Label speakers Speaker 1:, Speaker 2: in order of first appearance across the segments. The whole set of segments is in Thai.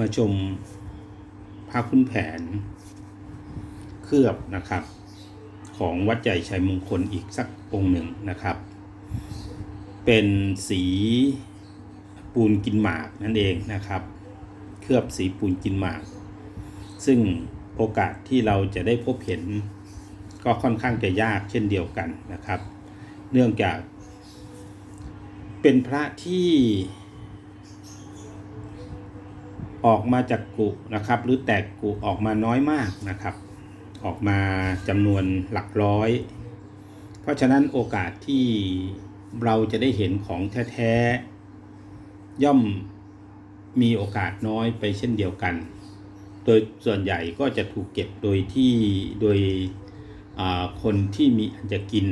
Speaker 1: มาชมพระคุณแผน เคลือบนะครับ ของวัดใหญ่ชัยมงคลอีกสักองค์หนึ่งนะครับ เป็นสีปูนกินหมากนั่นเองนะครับ เคลือบสีปูนกินหมาก ซึ่งโอกาสที่เราจะได้พบเห็น ก็ค่อนข้างจะยากเช่นเดียวกันนะครับ เนื่องจาก เป็นพระที่ ออกมาจากกุนะครับ หรือแตกกุออกมาน้อยมากนะครับ ออกมาจำนวนหลักร้อย เพราะฉะนั้นโอกาสที่เราจะได้เห็นของแท้ๆย่อมมีโอกาสน้อยไปเช่นเดียวกัน โดยส่วนใหญ่ก็จะถูกเก็บโดยที่โดยคนที่มีอันจะกิน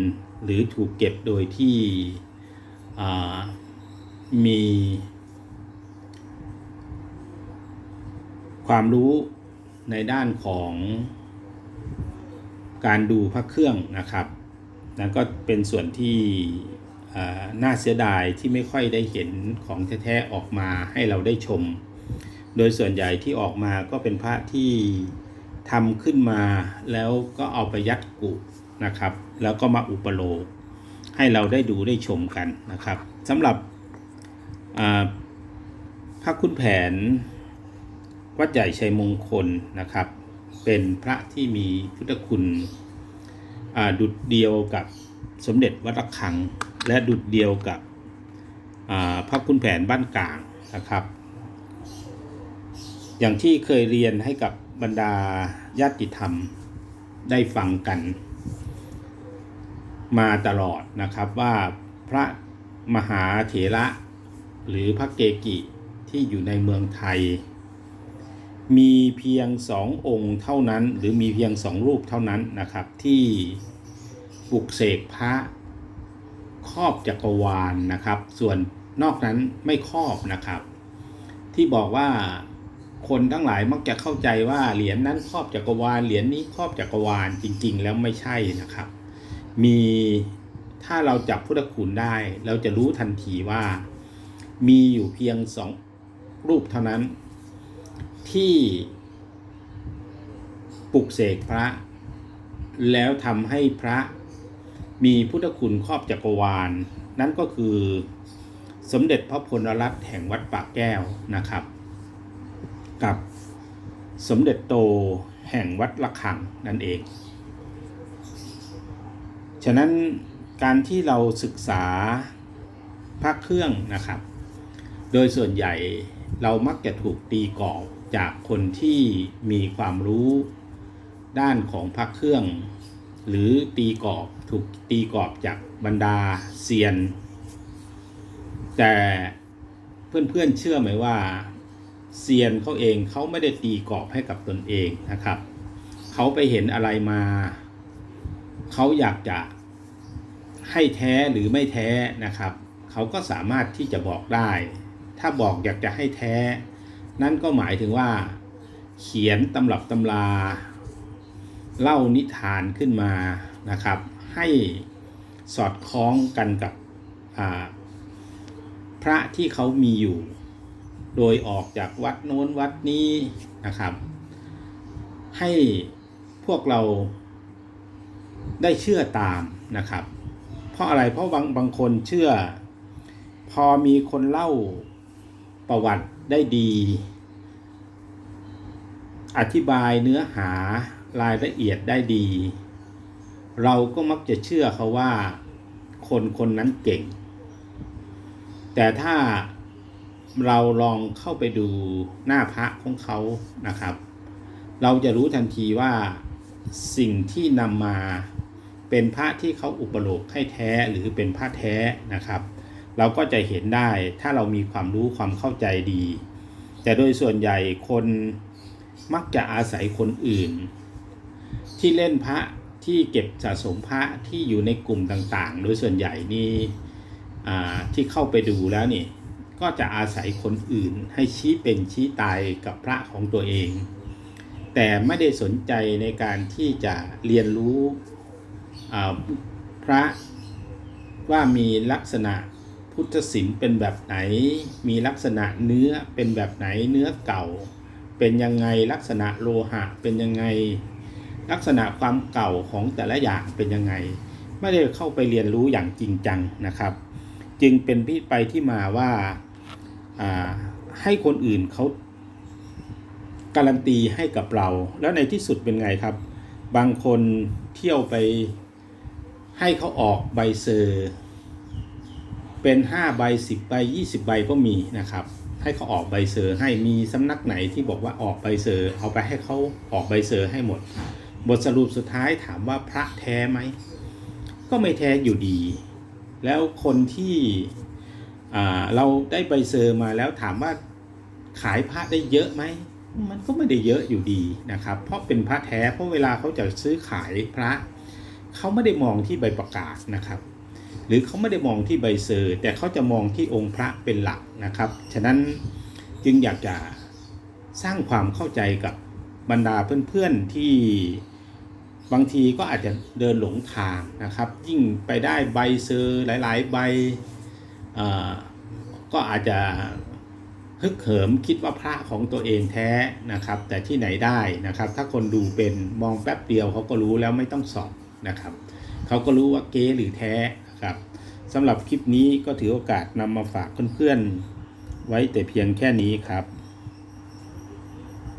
Speaker 1: หรือถูกเก็บโดยที่มี ความรู้ในด้านของการดูพระเครื่องนะครับนั่นก็เป็นส่วนที่น่าเสียดายที่ไม่ค่อยได้เห็นของแท้ๆออกมาให้เราได้ชม โดยส่วนใหญ่ที่ออกมาก็เป็นพระที่ทำขึ้นมาแล้วก็เอาไปยัดกุนะครับ แล้วก็มาอุปโลกให้เราได้ดูได้ชมกันนะครับสำหรับพระคุณแผน วัดใหญ่ชัยมงคลนะครับ เป็นพระที่มีพุทธคุณดุดเดียวกับสมเด็จวัดระฆัง และดุดเดียวกับพระคุณแผนบ้านกลางนะครับ อย่างที่เคยเรียนให้กับบรรดาญาติธรรมได้ฟังกัน มาตลอดนะครับว่าพระมหาเถระหรือพระเกกิที่อยู่ในเมืองไทย มีเพียงสององค์เท่านั้น หรือมีเพียงสองรูปเท่านั้นนะครับ ที่ปลุกเสกพระครอบจักรวาลนะครับ ส่วนนอกนั้นไม่ครอบนะครับ ที่บอกว่าคนทั้งหลายมักจะเข้าใจว่าเหรียญนั้นครอบจักรวาลเหรียญนี้ครอบจักรวาลจริง ๆ แล้วไม่ใช่นะครับ มีถ้าเราจับพุทธคุณได้ เราจะรู้ทันทีว่า มีอยู่เพียงสองรูปเท่านั้น ที่ปลุกเสกพระ แล้วทำให้พระมีพุทธคุณครอบจักรวาลนั่นก็คือสมเด็จพระพลรัตน์แห่งวัดปากแก้วนะครับ กับสมเด็จโตแห่งวัดระฆังนั่นเอง ฉะนั้นการที่เราศึกษาพระเครื่องนะครับ โดยส่วนใหญ่เรามักจะถูกตีกรอบ จากคนที่มีความรู้ด้านของพระเครื่อง หรือตีกรอบถูกตีกรอบจากบรรดาเซียน แต่เพื่อนๆเชื่อไหมว่าเซียนเขาเองเขาไม่ได้ตีกรอบให้กับตนเองนะครับ เขาไปเห็นอะไรมา เขาอยากจะให้แท้หรือไม่แท้นะครับ เขาก็สามารถที่จะบอกได้ ถ้าบอกอยากจะให้แท้ นั่นก็หมายถึงว่า เขียนตำรับตำรา เล่านิทานขึ้นมานะครับ ให้สอดคล้องกันกับพระที่เขามีอยู่ โดยออกจากวัดโน้นวัดนี้นะครับ ให้พวกเราได้เชื่อตามนะครับ เพราะอะไรเพราะบางบางคนเชื่อ พอมีคนเล่าประวัติได้ดี อธิบายเนื้อหารายละเอียดได้ดี เราก็มักจะเชื่อเขาว่าคนคนนั้นเก่ง แต่ถ้าเราลองเข้าไปดูหน้าพระของเขานะครับ เราจะรู้ทันทีว่าสิ่งที่นำมาเป็นพระที่เขาอุปโลกให้แท้หรือเป็นพระแท้นะครับ เราก็จะเห็นได้ถ้าเรามีความรู้ความเข้าใจดี แต่โดยส่วนใหญ่คนมักจะอาศัยคนอื่น ที่เล่นพระที่เก็บสะสมพระที่อยู่ในกลุ่มต่างๆ โดยส่วนใหญ่นี่ที่เข้าไปดูแล้วนี่ก็จะอาศัยคนอื่นให้ชี้เป็นชี้ตายกับพระของตัวเอง แต่ไม่ได้สนใจในการที่จะเรียนรู้พระว่ามีลักษณะ พุทธศิลป์เป็นแบบไหน มีลักษณะเนื้อเป็นแบบไหนเนื้อเก่า เป็นยังไงลักษณะโลหะเป็นยังไง ลักษณะความเก่าของแต่ละอย่างเป็นยังไง ไม่ได้เข้าไปเรียนรู้อย่างจริงจังนะครับ จึงเป็นที่ไปที่มาว่าอ่าให้คนอื่นเขาการันตีให้กับเรา แล้วในที่สุดเป็นไงครับ บางคนเที่ยวไปให้เขาออกใบเซอร์ เป็น 5 ใบ 10 ใบ 20 ใบก็มีนะครับ ให้เขาออกใบเซอร์ให้มีสำนักไหนที่บอกว่าออกใบเซอร์ เอาไปให้เขาออกใบเซอร์ให้หมด บทสรุปสุดท้ายถามว่าพระแท้ไหม ก็ไม่แท้อยู่ดี แล้วคนที่เราได้ใบเซอร์มาแล้วถามว่าขายพระได้เยอะไหม มันก็ไม่ได้เยอะอยู่ดีนะครับ เพราะเป็นพระแท้ เพราะเวลาเขาจะซื้อขายพระ เขาไม่ได้มองที่ใบประกาศนะครับ หรือเขาไม่ได้มองที่ใบเซอร์ แต่เขาจะมองที่องค์พระเป็นหลักนะครับ ฉะนั้นจึงอยากจะสร้างความเข้าใจกับบรรดาเพื่อนๆที่บางทีก็อาจจะเดินหลงทางนะครับ ยิ่งไปได้ใบเซอร์หลาย ๆ ใบก็อาจจะฮึกเหิมคิดว่าพระของตัวเองแท้นะครับ แต่ที่ไหนได้นะครับ ถ้าคนดูเป็นมองแป๊บเดียวเขาก็รู้แล้วไม่ต้องสอบนะครับ เขาก็รู้ว่าเก๊หรือแท้ ครับสำหรับคลิปนี้ก็ถือโอกาสนำมาฝากเพื่อนๆไว้แต่เพียงแค่นี้ครับ